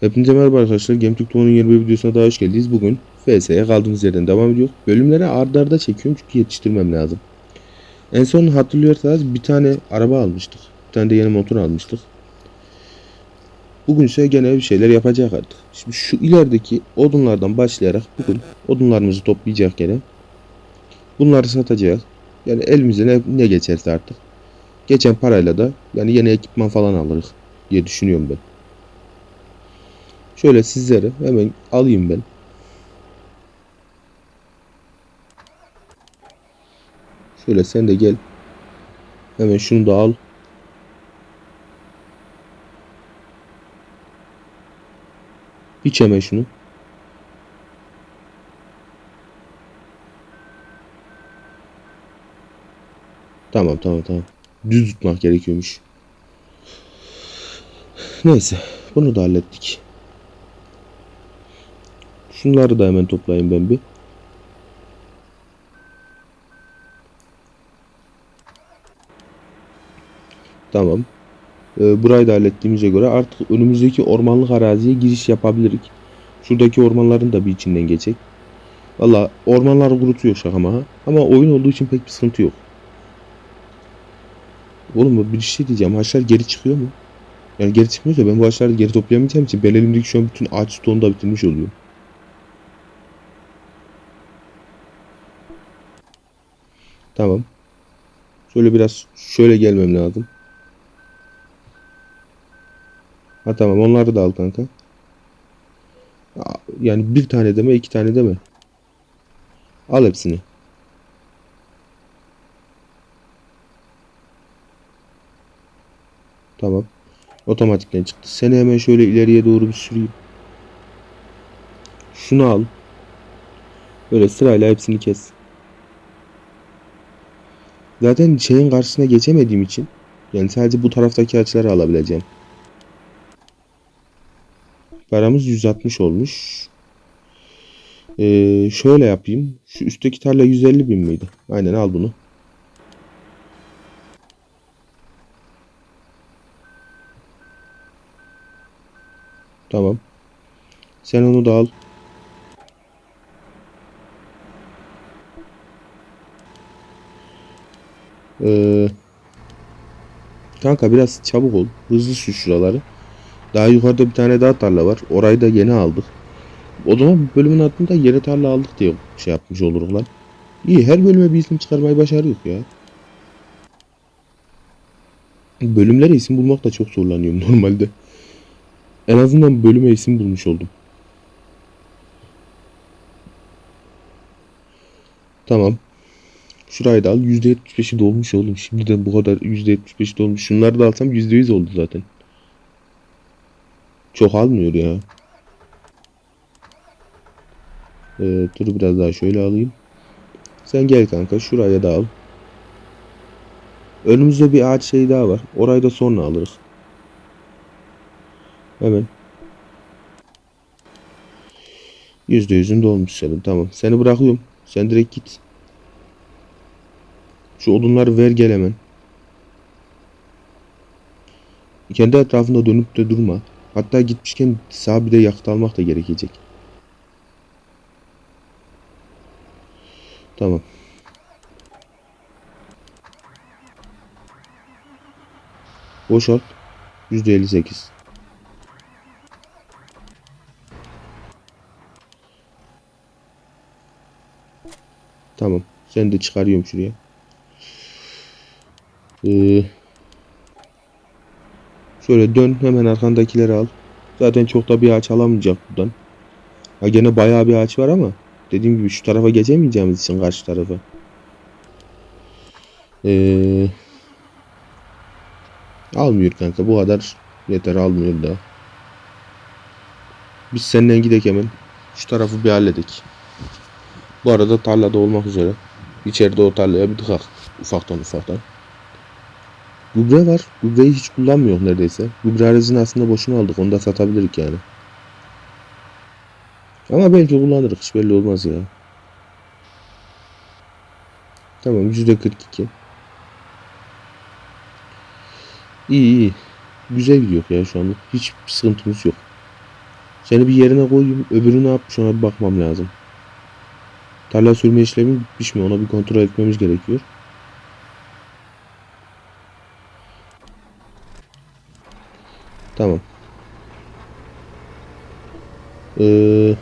Hepinize merhaba arkadaşlar. GameTürk Doğu'nun yeni bir videosuna daha hoş geldiniz. Bugün FS'ye kaldığımız yerden devam ediyor. Bölümleri ardarda arda çekiyorum çünkü yetiştirmem lazım. En son hatırlıyorsanız bir tane araba almıştık. Bir tane de yeni motor almıştık. Bugün ise gene bir şeyler yapacak artık. Şimdi şu ilerideki odunlardan başlayarak bugün odunlarımızı toplayacak gene. Bunları satacağız. Yani elimize ne, ne geçerse artık. Geçen parayla da yani yeni ekipman falan alırız diye düşünüyorum ben. Şöyle sizlere hemen alayım ben. Şöyle sen de gel. Hemen şunu da al. İç hemen şunu. Tamam tamam tamam. Düz tutmak gerekiyormuş. Neyse. Bunu da hallettik. Şunları da hemen toplayayım ben bir. Tamam. Ee, burayı da hallettiğimize göre artık önümüzdeki ormanlık araziye giriş yapabiliriz. Şuradaki ormanların da bir içinden geçecek. Valla ormanlar kurutuyor şaka maha. Ama oyun olduğu için pek bir sıkıntı yok. Oğlum bir şey diyeceğim. Haşlar geri çıkıyor mu? Yani geri çıkmıyorsa ben bu haşları geri toplayamayacağım için ben şu an bütün ağaç stoğunu da bitirmiş oluyorum. Tamam. Şöyle biraz şöyle gelmem lazım. Ha tamam onları da al kanka. Yani bir tane deme iki tane deme. Al hepsini. Tamam. Otomatikten çıktı. Seni hemen şöyle ileriye doğru bir süreyim. Şunu al. Böyle sırayla hepsini kes. Zaten şeyin karşısına geçemediğim için yani sadece bu taraftaki açıları alabileceğim. Paramız 160 olmuş. Ee, şöyle yapayım. Şu üstteki tarla 150 bin miydi? Aynen al bunu. Tamam. Sen onu da al. Ee, kanka biraz çabuk ol. Hızlı sür şuraları. Daha yukarıda bir tane daha tarla var. Orayı da yeni aldık. O zaman bölümün adında yeni tarla aldık diye şey yapmış oluruz lan. İyi her bölüme bir isim çıkarmayı başarıyoruz ya. Bölümlere isim bulmakta çok zorlanıyorum normalde. En azından bölüme isim bulmuş oldum. Tamam. Şurayı da al. %75'i dolmuş oğlum. Şimdiden bu kadar %75 dolmuş. Şunları da alsam %100 oldu zaten. Çok almıyor ya. Ee, dur biraz daha şöyle alayım. Sen gel kanka. Şuraya da al. Önümüzde bir ağaç şey daha var. Orayı da sonra alırız. Hemen. Yüzde yüzün dolmuş senin. Tamam. Seni bırakıyorum. Sen direkt git. Şu odunları ver gel hemen. Kendi etrafında dönüp de durma. Hatta gitmişken sağ bir yakıt almak da gerekecek. Tamam. Boşalt. %58. Tamam. Sen de çıkarıyorum şuraya. Ee, şöyle dön hemen arkandakileri al. Zaten çok da bir ağaç alamayacak buradan. Ha gene bayağı bir ağaç var ama dediğim gibi şu tarafa geçemeyeceğimiz için karşı tarafa. Ee, almıyor kanka bu kadar yeter almıyor da. Biz seninle gidelim hemen. Şu tarafı bir halledik. Bu arada tarlada olmak üzere. İçeride o tarlaya bir tıkak. Ufaktan ufaktan. Gübre var. Gübreyi hiç kullanmıyor neredeyse. Gübre aracını aslında boşuna aldık. Onu da satabilirik yani. Ama belki kullanırız. Hiç belli olmaz ya. Tamam %42. İyi iyi. Güzel gidiyor ya şu anda. Hiç sıkıntımız yok. Seni bir yerine koyayım. Öbürü ne yapmış ona bir bakmam lazım. Tarla sürme işlemi bitmiş mi? Ona bir kontrol etmemiz gerekiyor. Tamam. Ee,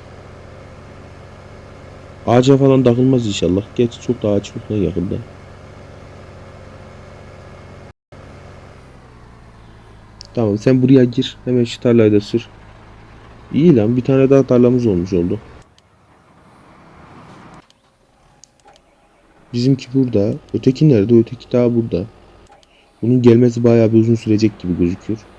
ağaca falan takılmaz inşallah. Geç çok da ağaç yok lan yakında. Tamam sen buraya gir. Hemen şu tarlayı da sür. İyi lan bir tane daha tarlamız olmuş oldu. Bizimki burada. Öteki nerede? Öteki daha burada. Bunun gelmesi bayağı bir uzun sürecek gibi gözüküyor.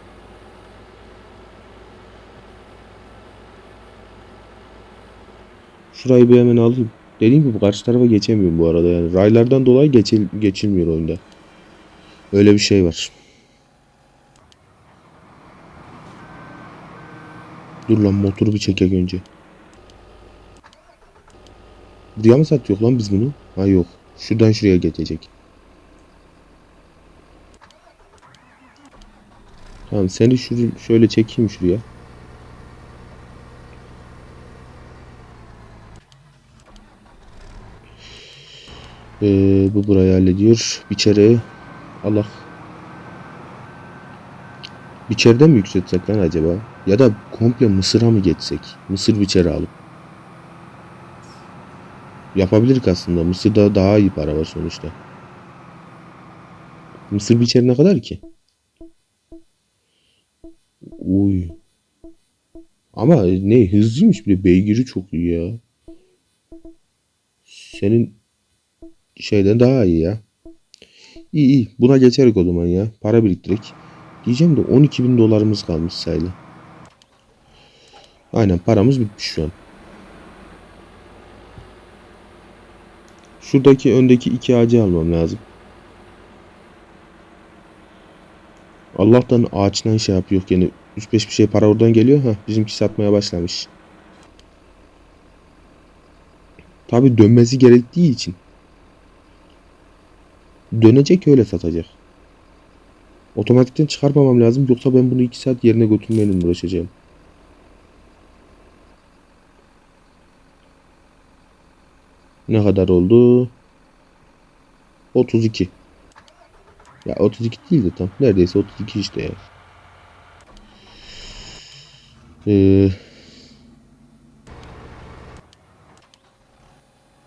Şurayı bir hemen alayım. Dediğim gibi karşı tarafa geçemiyorum bu arada yani. Raylardan dolayı geçil geçilmiyor oyunda. Öyle bir şey var. Dur lan motoru bir çekek önce. Buraya mı satıyor lan biz bunu? Ha yok. Şuradan şuraya geçecek. Tamam seni şur şöyle çekeyim şuraya. Ee, bu burayı hallediyor. Biçeri Allah. Biçeriden mi yükseltsek lan acaba? Ya da komple Mısır'a mı geçsek? Mısır biçeri alıp. Yapabilirik aslında. Mısır'da daha iyi para var sonuçta. Mısır biçeri ne kadar ki? Uy. Ama ne hızlıymış bir de beygiri çok iyi ya. Senin şeyden daha iyi ya. İyi iyi. Buna geçerik o zaman ya. Para biriktirek. Diyeceğim de 12 bin dolarımız kalmış sayılı. Aynen paramız bitmiş şu an. Şuradaki öndeki iki ağacı almam lazım. Allah'tan ağaçtan şey yapıyor yani 3-5 bir şey para oradan geliyor ha bizimki satmaya başlamış. Tabi dönmesi gerektiği için. Dönecek öyle satacak. Otomatikten çıkarmamam lazım yoksa ben bunu 2 saat yerine götürmeyle uğraşacağım. Ne kadar oldu? 32. Ya 32 değil de tam. Neredeyse 32 işte ya. Ee,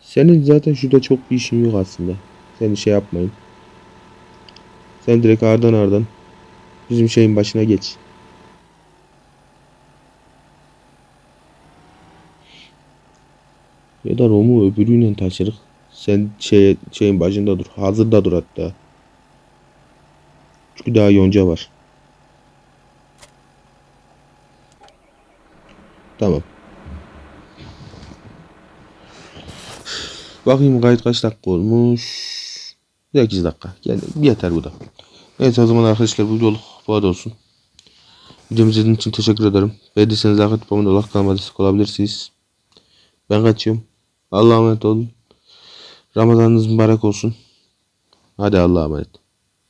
senin zaten şurada çok bir işin yok aslında. Seni şey yapmayın. Sen direkt ardan ardan bizim şeyin başına geç. Ya da Rom'u öbürüyle taşırık. Sen şey, şeyin başında dur. Hazırda dur hatta. Çünkü daha yonca var. Tamam. Bakayım kayıt kaç dakika olmuş. 8 dakika. Yani yeter bu da. Evet o zaman arkadaşlar bu videoluk bu kadar olsun. Videomu izlediğiniz için teşekkür ederim. Beğendiyseniz like atıp abone olarak kanalıma destek olabilirsiniz. Ben kaçıyorum. Allah'a emanet olun. Ramazanınız mübarek olsun. Hadi Allah'a emanet.